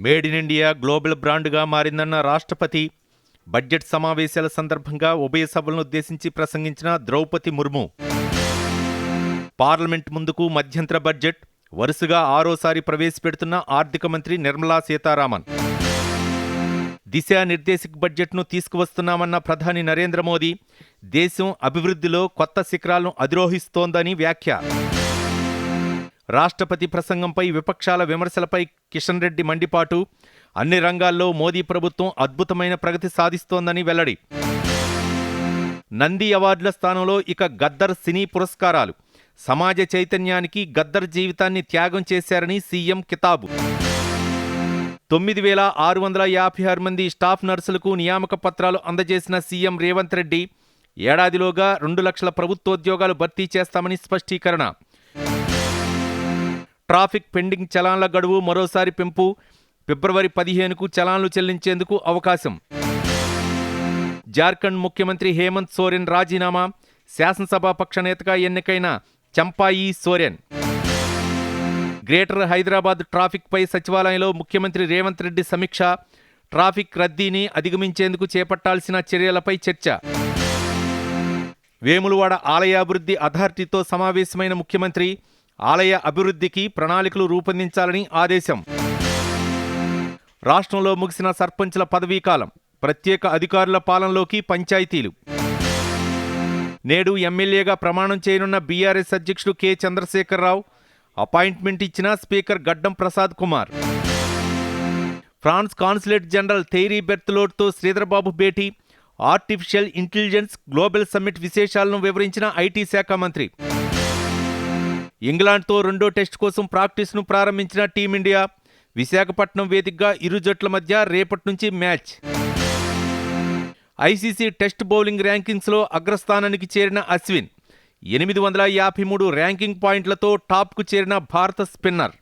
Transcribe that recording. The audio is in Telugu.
మేడ్ ఇన్ ఇండియా గ్లోబల్ బ్రాండ్గా మారిందన్న రాష్ట్రపతి బడ్జెట్ సమావేశాల సందర్భంగా ఉభయ సభలను ఉద్దేశించి ప్రసంగించిన ద్రౌపది ముర్ము. పార్లమెంట్ ముందుకు మధ్యంతర బడ్జెట్ వరుసగా ఆరోసారి ప్రవేశపెడుతున్న ఆర్థిక మంత్రి నిర్మలా సీతారామన్. దిశానిర్దేశక్ బడ్జెట్ను తీసుకువస్తున్నామన్న ప్రధాని నరేంద్ర మోదీ దేశం అభివృద్ధిలో కొత్త శిఖరాలను అధిరోహిస్తోందని వ్యాఖ్య. రాష్ట్రపతి ప్రసంగంపై విపక్షాల విమర్శలపై కిషన్ రెడ్డి మండిపాటు. అన్ని రంగాల్లో మోదీ ప్రభుత్వం అద్భుతమైన ప్రగతి సాధిస్తోందని వెల్లడి. నంది అవార్డుల స్థానంలో ఇక గద్దర్ సినీ పురస్కారాలు. సమాజ చైతన్యానికి గద్దర్ జీవితాన్ని త్యాగం చేశారని సీఎం కితాబు. తొమ్మిది వేల ఆరు వందల యాభై ఆరు మంది స్టాఫ్ నర్సులకు నియామక పత్రాలు అందజేసిన సీఎం రేవంత్ రెడ్డి ఏడాదిలోగా రెండు లక్షల ప్రభుత్వోద్యోగాలు భర్తీ చేస్తామని స్పష్టీకరణ. ట్రాఫిక్ పెండింగ్ చలాన్ల గడువు మరోసారి పెంపు. ఫిబ్రవరి పదిహేనుకు చలాన్లు చెల్లించేందుకు అవకాశం. జార్ఖండ్ ముఖ్యమంత్రి హేమంత్ సోరెన్ రాజీనామా. శాసనసభాపక్ష నేతగా ఎన్నికైన చంపాయి సోరెన్. గ్రేటర్ హైదరాబాద్ ట్రాఫిక్పై సచివాలయంలో ముఖ్యమంత్రి రేవంత్ రెడ్డి సమీక్ష. ట్రాఫిక్ రద్దీని అధిగమించేందుకు చేపట్టాల్సిన చర్యలపై చర్చ. వేములవాడ ఆలయాభివృద్ధి అథారిటీతో సమావేశమైన ముఖ్యమంత్రి. ఆలయ అభివృద్ధికి ప్రణాళికలు రూపొందించాలని ఆదేశం. రాష్ట్రంలో ముగిసిన సర్పంచుల పదవీకాలం ప్రత్యేక అధికారుల పాలనలోకి పంచాయతీలు. నేడు ఎమ్మెల్యేగా ప్రమాణం చేయనున్న బీఆర్ఎస్ అధ్యక్షుడు కె. చంద్రశేఖరరావు అపాయింట్మెంట్ ఇచ్చిన speaker Gaddam Prasad Kumar. France consulate general Thierry బెర్త్లోడ్తో Sridhar Babu భేటీ ఆర్టిఫిషియల్ ఇంటెలిజెన్స్ గ్లోబల్ సమ్మిట్ విశేషాలను వివరించిన ఐటీ శాఖ మంత్రి. ఇంగ్లాండ్తో రెండో టెస్ట్ కోసం ప్రాక్టీస్ను ప్రారంభించిన టీమిండియా విశాఖపట్నం వేదికగా ఇరు జట్ల మధ్య రేపటి నుంచి మ్యాచ్. ఐసీసీ టెస్ట్ బౌలింగ్ ర్యాంకింగ్స్లో అగ్రస్థానానికి చేరిన అశ్విన్ ఎనిమిది వందల యాభై మూడు ర్యాంకింగ్ పాయింట్లతో టాప్కు చేరిన భారత స్పిన్నర్.